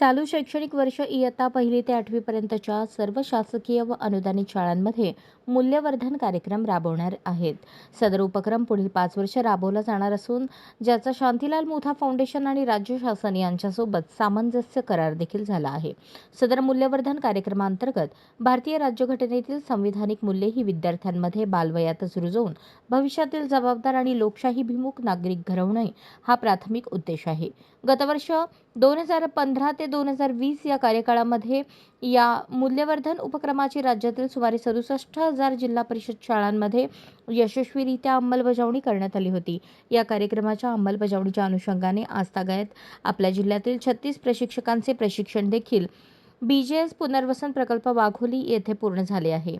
चालू शैक्षणिक वर्ष इयत्ता पहिली ते आठवीपर्यंतच्या सर्व शासकीय व अनुदानित शाळांमध्ये मूल्यवर्धन कार्यक्रम राबवणार आहेत. सदर उपक्रम पुढील पाच वर्ष राबवला जाणार असून ज्याचा शांतीलाल मुथा फाउंडेशन आणि राज्य शासन यांच्यासोबत सामंजस्य करार देखील झाला आहे. सदर मूल्यवर्धन कार्यक्रमांतर्गत भारतीय राज्यघटनेतील संविधानिक मूल्ये ही विद्यार्थ्यांमध्ये बालवयातच रुजवून भविष्यातील जबाबदार आणि लोकशाहीभिमुख नागरिक घडवणे हा प्राथमिक उद्देश आहे. गतवर्ष दोन हजार पंधरा ते दोन हजार वीस या कार्यकाळामध्ये या मूल्यवर्धन उपक्रमाची राज्यातील सुमारे सदुसष्ट हजार जिल्हा परिषद शाळांमध्ये यशस्वीरित्या अंमलबजावणी करण्यात आली होती. या कार्यक्रमाच्या अंमलबजावणीच्या अनुषंगाने आजतागायत आपल्या जिल्ह्यातील छत्तीस प्रशिक्षकांचे प्रशिक्षण देखील. बी जे एस पुनर्वसन प्रकल्प वाघोली येथे पूर्ण झाले आहे.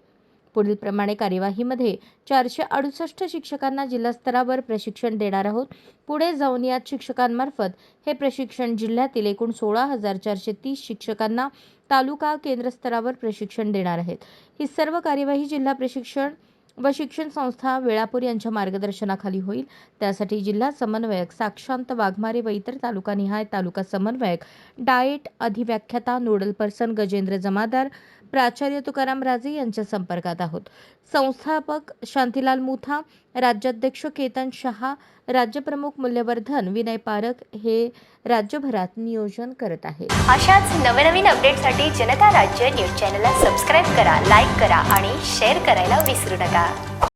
पुढील प्रमाणे कार्यवाहीमध्ये चारशे अडुसष्ट शिक्षकांना जिल्हास्तरावर प्रशिक्षण देणार आहोत. पुढे जाऊन यात शिक्षकांमार्फत हे प्रशिक्षण जिल्ह्यातील एकूण सोळा हजार चारशे तीस शिक्षकांना तालुका केंद्रस्तरावर प्रशिक्षण देणार आहेत. ही सर्व कार्यवाही जिल्हा प्रशिक्षण व शिक्षण संस्था वेळापूर यांच्या मार्गदर्शनाखाली होईल. त्यासाठी जिल्हा समन्वयक साक्षांत वाघमारे व इतर तालुकानिहाय तालुका समन्वयक डाएट अधिव्याख्याता नोडल पर्सन गजेंद्र जमादार प्राचार्य तुकाराम राजे यांच्या संपर्कात आहोत. संस्थापक शांतीलाल मुथा राज्याध्यक्ष केतन शहा राज्यप्रमुख मूल्यवर्धन विनय पारख हे राज्यभरात नियोजन करत आहेत. अशाच नवनवीन अपडेटसाठी जनता राज्य न्यूज चॅनलला सबस्क्राईब करा लाईक करा आणि शेअर करायला विसरू नका.